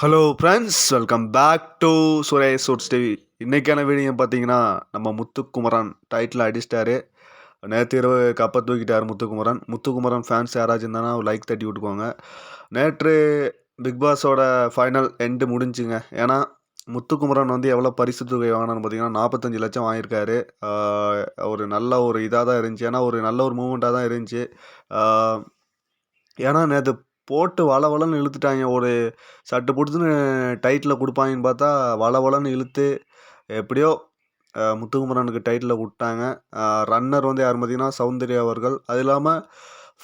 Hello friends welcome back to Suresh shoots TV இன்றைக்கான video பார்த்தீங்கன்னா நம்ம முத்துக்குமரன் டைட்டில் அடிச்சிட்டாரு. நேற்று இரவு கப்பை தூக்கிட்டார் முத்துக்குமரன். முத்துக்குமரன் ஃபேன்ஸ் யாராச்சும் இருந்தானா லைக் தட்டி விட்டுக்கோங்க. நேற்று பிக் பாஸோட ஃபைனல் எண்டு முடிஞ்சுங்க. ஏன்னா முத்துக்குமரன் வந்து எவ்வளோ பரிசு தொகை வாங்கினான்னு பார்த்தீங்கன்னா நாற்பத்தஞ்சு லட்சம் வாங்கியிருக்காரு. ஒரு நல்ல ஒரு இதாக தான் இருந்துச்சு. ஏன்னா ஒரு நல்ல ஒரு மூமெண்ட்டாக தான் இருந்துச்சு. ஏன்னா நேற்று போட்டு வள இழுத்துட்டாங்க. ஒரு சட்டு பிடிச்சுன்னு டைட்டில் கொடுப்பாங்கன்னு பார்த்தா வள இழுத்து எப்படியோ முத்துகுமரனுக்கு முத்துக்குமரனுக்கு டைட்டில் விட்டாங்க ரன்னர் வந்து யார் பார்த்தீங்கன்னா சௌந்தர்யா அவர்கள். அது இல்லாமல்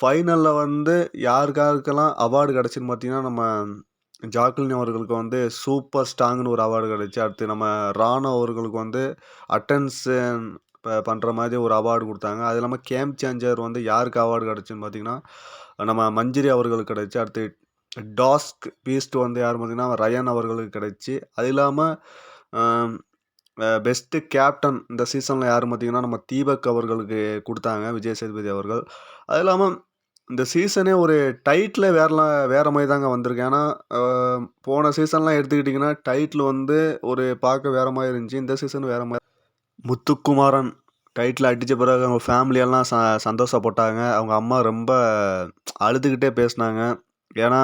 ஃபைனலில் வந்து யாருக்காருக்கெல்லாம் அவார்டு கிடச்சின்னு பார்த்தீங்கன்னா நம்ம ஜாக்லின் அவர்களுக்கு வந்து சூப்பர் ஸ்டாங்குன்னு ஒரு அவார்டு கிடச்சி. அடுத்து நம்ம ராணா அவர்களுக்கு வந்து இப்போ பண்ணுற மாதிரி ஒரு அவார்டு கொடுத்தாங்க. அது இல்லாமல் கேம் சேஞ்சர் வந்து யாருக்கு அவார்டு கிடச்சின்னு பார்த்தீங்கன்னா நம்ம மஞ்சிரி அவர்களுக்கு கிடச்சி. அடுத்து டாஸ்க் பீஸ்ட் வந்து யார் பார்த்தீங்கன்னா ரயன் அவர்களுக்கு கிடச்சி. அது இல்லாமல் பெஸ்ட்டு கேப்டன் இந்த சீசனில் யார் பார்த்தீங்கன்னா நம்ம தீபக் அவர்களுக்கு கொடுத்தாங்க விஜய் சேதுபதி அவர்கள். அது இல்லாமல் இந்த சீசனே ஒரு டைட்டில் வேறலாம் வேறு மாதிரி தாங்க வந்திருக்கு. ஏன்னா போன சீசன்லாம் எடுத்துக்கிட்டிங்கன்னா டைட்டில் வந்து ஒரு பார்க்க வேறு மாதிரி இருந்துச்சு. இந்த சீசன் வேறு மாதிரி முத்துக்குமாரன் டைட்டில் அடித்த பிறகு அவங்க ஃபேமிலியெல்லாம் ச சந்தோஷப்பட்டாங்க. அவங்க அம்மா ரொம்ப அழுதுகிட்டே பேசினாங்க. ஏன்னா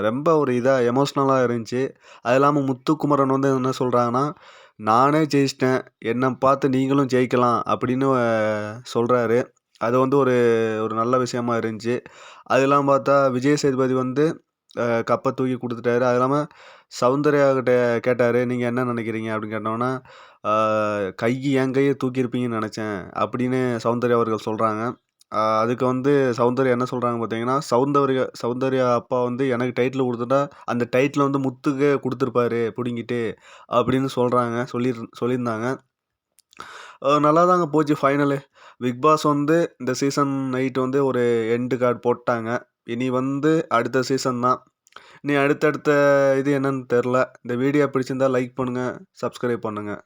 ரொம்ப ஒரு இதாக எமோஷ்னலாக இருந்துச்சு. அது இல்லாமல் முத்துக்குமரன் வந்து என்ன சொல்கிறாங்கன்னா நானே ஜெயிச்சிட்டேன். என்னை பார்த்து நீங்களும் ஜெயிக்கலாம் அப்படின்னு சொல்கிறாரு அது வந்து ஒரு ஒரு நல்ல விஷயமா இருந்துச்சு. அது இல்லாமல் பார்த்தா விஜய் சேதுபதி வந்து கப்பை தூக்கி கொடுத்துட்டாரு. அது இல்லாமல் சௌந்தர்யா கிட்ட கேட்டார் நீங்கள் என்ன நினைக்கிறீங்க? அப்படின்னு கேட்டோன்னா கை என் கையை தூக்கியிருப்பீங்கன்னு நினச்சேன் அப்படின்னு சௌந்தர்யா அவர்கள் சொல்கிறாங்க அதுக்கு வந்து சௌந்தர்யா என்ன சொல்கிறாங்க பார்த்தீங்கன்னா சௌந்தர்யா சௌந்தர்யா அப்பா வந்து எனக்கு டைட்டில் கொடுத்துட்டா அந்த டைட்டில் வந்து முத்துக்கு கொடுத்துருப்பாரு பிடுங்கிட்டு அப்படின்னு சொல்கிறாங்க சொல்லி சொல்லியிருந்தாங்க. நல்லா தாங்க போச்சு ஃபைனலு. பிக் பாஸ் வந்து இந்த சீசன் நைட் வந்து ஒரு எண்டு கார்டு போட்டாங்க. இனி வந்து அடுத்த சீசன் தான். இனி அடுத்தடுத்த இது என்னன்னு தெரில. இந்த வீடியோ பிடிச்சிருந்தா லைக் பண்ணுங்கள் சப்ஸ்கிரைப் பண்ணுங்கள்